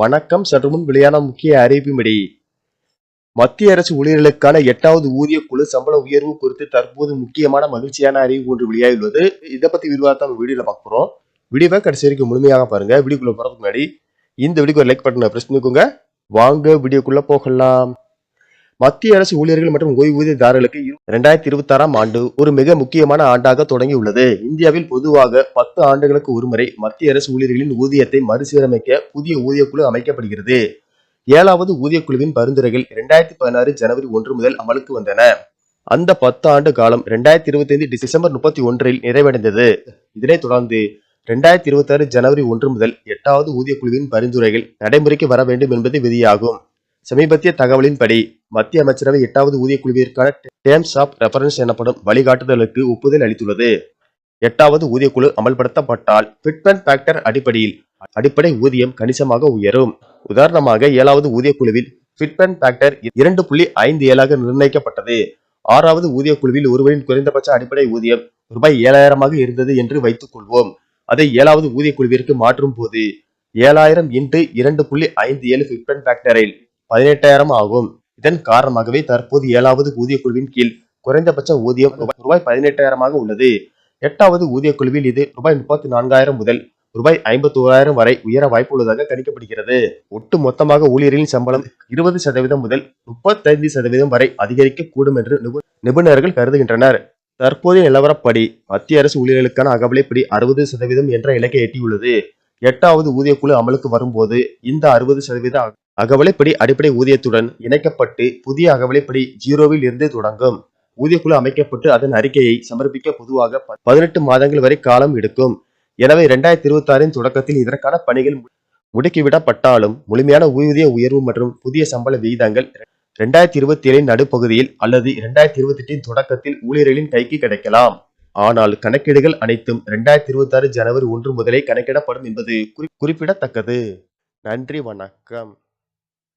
வணக்கம். சற்று முன் வெளியான முக்கிய அறிவிப்பின்படி மத்திய அரசு ஊழியர்களுக்கான எட்டாவது ஊதிய குழு சம்பள உயர்வு குறித்து தற்போது முக்கியமான மகிழ்ச்சியான அறிவிப்பு ஒன்று வெளியாகியுள்ளது. இதை பத்தி விரிவாக நம்ம வீடியோல பார்க்க போறோம். வீடியோவை கடைசி வரைக்கும் முழுமையாக பாருங்க. வீடியோக்குள்ள போறதுக்கு முன்னாடி இந்த வீடியோக்கு லைக் பட்டனை பிரச்சனைக்குங்க வாங்க வீடியோக்குள்ள போகலாம். மத்திய அரசு ஊழியர்கள் மற்றும் ஓய்வூதியதாரர்களுக்கு இரண்டாயிரத்தி இருபத்தி ஆறாம் ஆண்டு ஒரு மிக முக்கியமான ஆண்டாக தொடங்கியுள்ளது. இந்தியாவில் பொதுவாக பத்து ஆண்டுகளுக்கு ஒருமுறை மத்திய அரசு ஊழியர்களின் ஊதியத்தை மறுசீரமைக்க புதிய ஊதியக்குழு அமைக்கப்படுகிறது. ஏழாவது ஊதியக்குழுவின் பரிந்துரைகள் இரண்டாயிரத்தி பதினாறு ஜனவரி ஒன்று முதல் அமலுக்கு வந்தன. அந்த பத்து ஆண்டு காலம் இரண்டாயிரத்தி இருபத்தி ஐந்து டிசம்பர் முப்பத்தி ஒன்றில் நிறைவடைந்தது. இதனைத் தொடர்ந்து இரண்டாயிரத்தி இருபத்தி ஆறு ஜனவரி ஒன்று முதல் எட்டாவது ஊதியக்குழுவின் பரிந்துரைகள் நடைமுறைக்கு வர வேண்டும் என்பது விதியாகும். சமீபத்திய தகவலின்படி மத்திய அமைச்சரவை எட்டாவது ஊதியக்குழுவிற்கான டேர்ம்ஸ் ஆஃப் ரெஃபரன்ஸ் எனப்படும் வழிகாட்டுதலுக்கு ஒப்புதல் அளித்துள்ளது. எட்டாவது ஊதியக்குழு அமல்படுத்தப்பட்டால் ஃபிட்மெண்ட் ஃபேக்டர் அடிப்படையில் அடிப்படை ஊதியம் கணிசமாக உயரும். உதாரணமாக ஏழாவது ஊதியக்குழுவில் ஃபிட்மெண்ட் ஃபேக்டர் இரண்டு புள்ளி ஐந்து ஏழாக நிர்ணயிக்கப்பட்டது. ஆறாவது ஊதியக்குழுவில் ஒருவரின் குறைந்தபட்ச அடிப்படை ஊதியம் ரூபாய் ஏழாயிரமாக இருந்தது என்று வைத்துக் கொள்வோம். அதை ஏழாவது ஊதியக்குழுவிற்கு மாற்றும் போது ஏழாயிரம் இன்று இரண்டு புள்ளி ஐந்து ஏழு ஃபிட்மெண்ட் ஃபேக்டரில் பதினெட்டாயிரம் ஆகும். இதன் காரணமாகவே தற்போது ஏழாவது ஊதிய குழுவின் கீழ் குறைந்தபட்ச ஊதியம் ரூபாய் பதினெட்டாயிரமாக உள்ளது. எட்டாவது ஊதியக்குழுவில் இது ரூபாய் முப்பத்தி நான்காயிரம் முதல் ரூபாய் ஐம்பத்தி ஓராயிரம் வரை உயர வாய்ப்புள்ளதாக கணிக்கப்படுகிறது. ஒட்டு மொத்தமாக ஊழியர்களின் சம்பளம் இருபது சதவீதம் முதல் முப்பத்தைந்து சதவீதம் வரை அதிகரிக்க கூடும் என்று நிபு- நிபுணர்கள் கருதுகின்றனர். தற்போதைய நிலவரப்படி மத்திய அரசு ஊழியர்களுக்கான அகவிலைப்படி அறுபது சதவீதம் என்ற இலக்கை எட்டியுள்ளது. எட்டாவது ஊதியக்குழு அமலுக்கு வரும்போது இந்த அறுபது சதவீத அகவலைப்படி அடிப்படை ஊதியத்துடன் இணைக்கப்பட்டு புதிய அகவலைப்படி ஜீரோவில் இருந்து தொடங்கும். ஊதியக்குழு அமைக்கப்பட்டு அதன் அறிக்கையை சமர்ப்பிக்க பொதுவாக ப- பதினெட்டு மாதங்கள் வரை காலம் எடுக்கும். எனவே இரண்டாயிரத்தி இருபத்தி ஆறின் தொடக்கத்தில் இதற்கான பணிகள் முடுக்கிவிடப்பட்டாலும் முழுமையான ஊதிய உயர்வு மற்றும் புதிய சம்பள விகிதங்கள் இரண்டாயிரத்தி இருபத்தி ஏழின் நடுப்பகுதியில் அல்லது இரண்டாயிரத்தி இருபத்தி எட்டின் தொடக்கத்தில் ஊழியர்களின் கைக்கு கிடைக்கலாம். ஆனால் கணக்கீடுகள் அனைத்தும் இரண்டாயிரத்தி இருபத்தி ஆறு ஜனவரி ஒன்று முதலே கணக்கிடப்படும் என்பது குறி- குறிப்பிடத்தக்கது. நன்றி வணக்கம்.